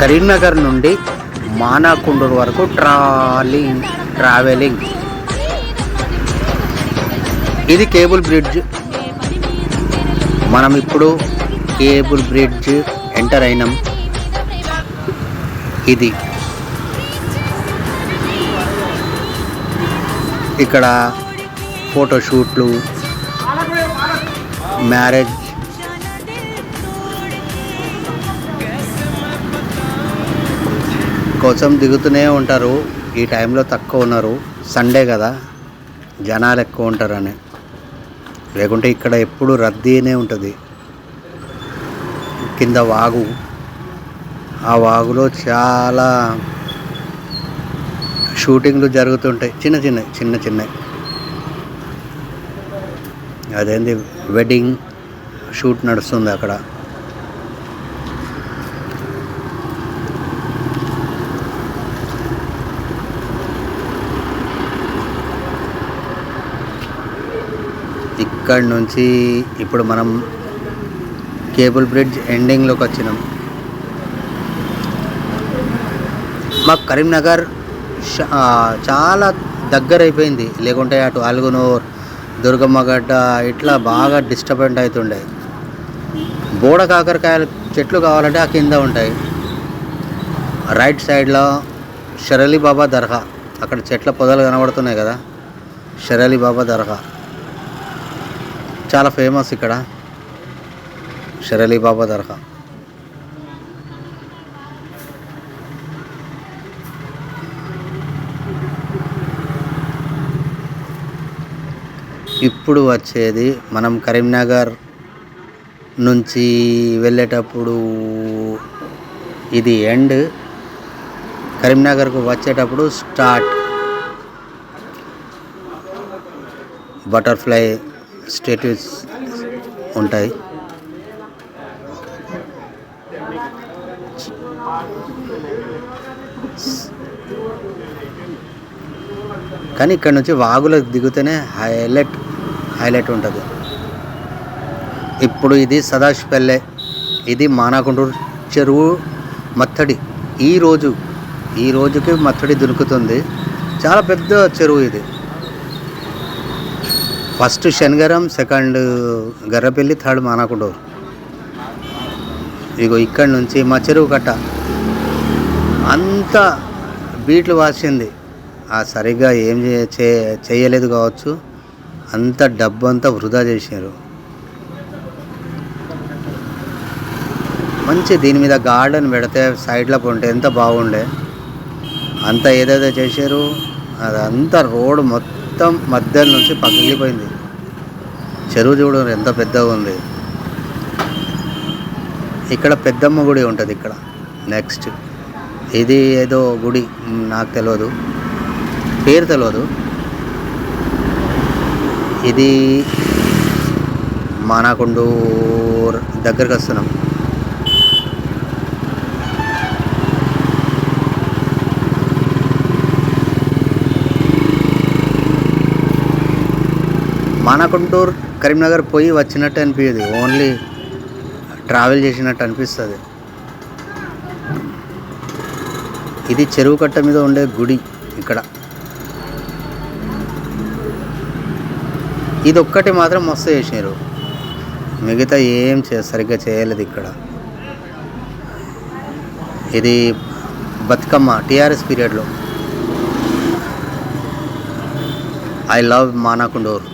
కరీంనగర్ నుండి మానాకుండూరు వరకు trolling travelling. ఇది కేబుల్ బ్రిడ్జ్. మనం ఇప్పుడు కేబుల్ బ్రిడ్జ్ ఎంటర్ అయినాం. ఇది. ఇక్కడ ఫోటోషూట్లు మ్యారేజ్ కోసం దిగుతూనే ఉంటారు. ఈ టైంలో తక్కువ ఉన్నారు. సండే కదా. జనాలు ఎక్కువ ఉంటారని. లేకుంటే ఇక్కడ ఎప్పుడు రద్దీనే ఉంటుంది. కింద వాగు. ఆ వాగులో చాలా షూటింగ్లు జరుగుతుంటాయి. చిన్న చిన్న చిన్న చిన్నవి అదేంది? వెడ్డింగ్ షూట్ నడుస్తుంది అక్కడ. ఇక్కడ నుంచి ఇప్పుడు మనం కేబుల్ బ్రిడ్జ్ ఎండింగ్లోకి వచ్చినాం మాకు కరీంనగర్ చాలా దగ్గర అయిపోయింది లేకుంటే అటు అల్గునూర్ దుర్గమ్మగడ్డ ఇట్లా బాగా డిస్టర్బెంట్ అవుతుండే బోడ కాకరకాయల చెట్లు కావాలంటే ఆ కింద ఉంటాయి. రైట్ సైడ్లో షరలి బాబా దర్గా. అక్కడ చెట్ల పొదలు కనబడుతున్నాయి కదా. షరలి బాబా దర్గా. చాలా ఫేమస్ ఇక్కడ. షరలీ బాబా దర్గా ఇప్పుడు వచ్చేది మనం కరీంనగర్ నుంచి వెళ్ళేటప్పుడు ఇది ఎండ్ కరీంనగర్కు వచ్చేటప్పుడు స్టార్ట్ బటర్ఫ్లై స్టేట్యూస్ ఉంటాయి. కానీ ఇక్కడ నుంచి వాగులకు దిగుతేనే హైలైట్ హైలైట్ ఉంటుంది. ఇప్పుడు ఇది సదాశివపల్లె ఇది మానాకుంటూరు చెరువు మత్తడి. ఈ రోజు ఈ రోజుకి మత్తడి దొరుకుతుంది. చాలా పెద్ద చెరువు ఇది. First Shanigaram second Garrepalli third Manakondur ఇగో ఇక్కడ నుంచి మా చెరువు కట్ట. అంత బీట్లు వాసింది. ఆ సరిగ్గా ఏం చేయలేదు కావచ్చు. అంత డబ్బు అంతా వృధా చేశారు మంచి దీని మీద గార్డెన్ పెడితే సైడ్లో ఉంటే ఎంత బాగుండే. అంతా ఏదేదో చేశారు అదంతా రోడ్ మొత్తం మొత్తం మధ్య నుంచి పగిలిపోయింది. చెరువు చూడండి ఎంత పెద్దగా ఉంది. ఇక్కడ పెద్దమ్మ గుడి ఉంటుంది ఇక్కడ. నెక్స్ట్ ఇది ఏదో గుడి నాకు తెలియదు పేరు తెలియదు ఇది మానాకొండూర్ దగ్గరకు వస్తున్నాం. మానకుంటూరు కరీంనగర్ పోయి వచ్చినట్టు అనిపించదు ఓన్లీ ట్రావెల్ చేసినట్టు అనిపిస్తుంది. ఇది చెరువు కట్ట మీద ఉండే గుడి ఇక్కడ. ఇది ఒక్కటి మాత్రం మస్తు చేసినారు మిగతా ఏం చే సరిగ్గా చేయలేదు ఇక్కడ. ఇది బతుకమ్మ టీఆర్ఎస్ పీరియడ్లో. I love Manakondur.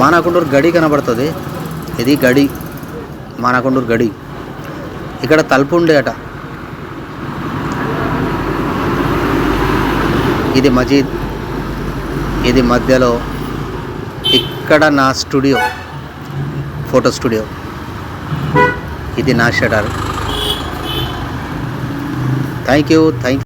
మానాకుండూరు గడి కనబడుతుంది. ఇది గడి మానాకుండూరు గడి. ఇక్కడ తలుపు ఉండేట అట. ఇది మజీద్. ఇది మధ్యలో ఇక్కడ నా స్టూడియో ఫోటో స్టూడియో. ఇది నా షటర్. Thank you thank